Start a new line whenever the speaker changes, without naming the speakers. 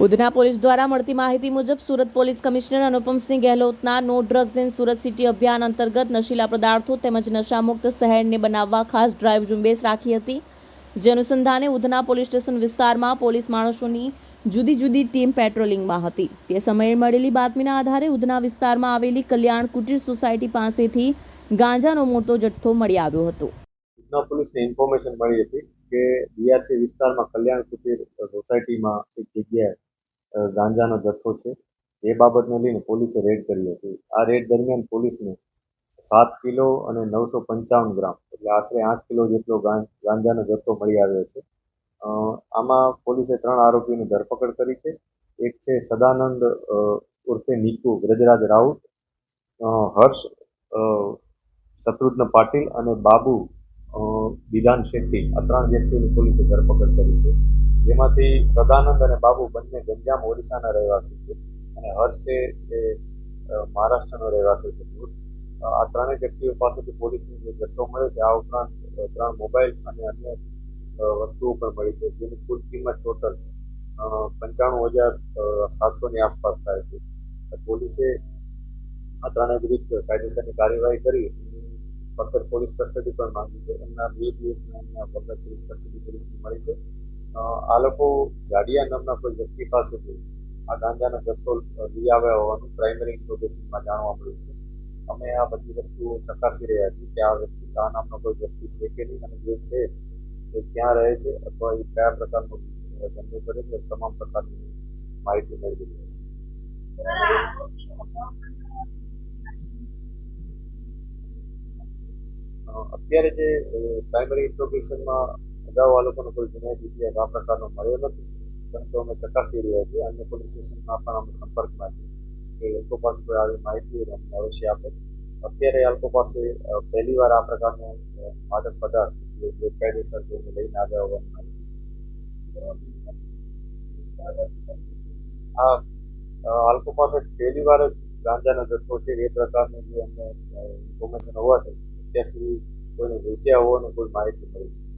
Udhna police દ્વારા મળતી માહિતી મુજબ Surat police commissioner Anupamsinh ગેહલોતના no drugs in Surat city અભિયાન અંતર્ગત નશીલા પદાર્થો તેમજ નશામુક્ત શહેરને બનાવવા ખાસ ડ્રાઈવ ઝુંબેશ રાખી હતી. જે અનુસંધાને ઉધના પોલીસ સ્ટેશન વિસ્તારમાં પોલીસ માણસોની જુદી જુદી ટીમ પેટ્રોલિંગમાં હતી. તે સમયે મળેલી બાતમીના આધારે ઉધના વિસ્તારમાં આવેલી કલ્યાણ કુટીર સોસાયટી પાસેથી ગાંજાનો મોટો જથ્થો મળી આવ્યો હતો.
ઉધના પોલીસને ઇન્ફોર્મેશન મળી હતી કે બીઆરસી વિસ્તારમાં કલ્યાણ કુટીર સોસાયટીમાં એક જગ્યાએ ગાંજાનો જથ્થો છે. એ બાબતને લઈને પોલીસે રેડ કરી હતી. આ રેડ દરમિયાન પોલીસને સાત કિલો અને નવસો પંચાવન ગ્રામ, એટલે આશરે આઠ કિલો જેટલો ગાંજાનો જથ્થો મળી આવ્યો છે. આમાં પોલીસે ત્રણ આરોપીની ધરપકડ કરી છે. એક છે સદાનંદ ઉર્ફે નીકુ વ્રજરાજ રાઉત હર્ષ શત્રુઘ્ન પાટીલ અને બાબુ બિદાન શેટ્ટી. આ ત્રણ વ્યક્તિની પોલીસે ધરપકડ કરી છે. જેમાંથી સદાનંદ અને બાબુ બંને ગંજામ ઓડિશાના રહેવાસી છે અને હર્ષ છે એ મહારાષ્ટ્રનો રહેવાસી છે. આ ત્રણેય વ્યક્તિઓ પાસેથી પોલીસને જે જથ્થો મળ્યો છે, આ ઉપરાંત ત્રણ મોબાઈલ અને અન્ય વસ્તુઓ પણ મળી છે, જેની કુલ કિંમત ટોટલ પંચાણું હજાર સાતસોની આસપાસ થાય છે. પોલીસે આ ત્રણેય વિરુદ્ધ કાયદેસરની કાર્યવાહી કરી. ફર્ધર પોલીસ કસ્ટડી પણ માંગી છે. એમના બે દિવસના એમના ફર્ધર પોલીસ કસ્ટડી પોલીસને મળી છે. આ લોકો જાડિયા નામના કોઈ વ્યક્તિ પાસેથી આ ગાંજાનો જથ્થો લઈ આવ્યા હોવાનું પ્રાઇમરી ઇન્ફોર્મેશનમાં જાણવા મળ્યું છે. અમે આ બધી વસ્તુઓ ચકાસી રહ્યા છીએ કે આ વ્યક્તિ આ નામનો કોઈ વ્યક્તિ છે કે નહીં અને જે છે એ ક્યાં રહે છે અથવા એ કયા પ્રકારનો ધંધો કરે છે તમામ પ્રકારની માહિતી મેળવી રહ્યા છે અત્યારે જે પ્રાઇમરી ઇન્ટ્રોગેશનમાં અગાઉ આ લોકોને કોઈ ગુનાહિત ઇતિહાસ આ પ્રકારનો મળ્યો નથી. પરંતુ અમે ચકાસી રહ્યા છીએ. અન્ય પોલીસ સ્ટેશનમાં પણ અમે સંપર્કમાં છીએ. કે એ લોકો પાસે કોઈ આવી માહિતી અમને અવશ્ય આપે. અત્યારે આ લોકો પાસે પહેલી વાર આ પ્રકારનો માદક પદાર્થ જે ગેરકાયદેસર જોઈને લઈને આવ્યા હોવાની માહિતી છે. આ લોકો પાસે પહેલી વાર ગાંજાનો જથ્થો છે. એ પ્રકારનું જે અમને ઇન્ફોર્મેશન હોવાથી અત્યાર સુધી કોઈને વેચ્યા હોવાનું કોઈ માહિતી મળી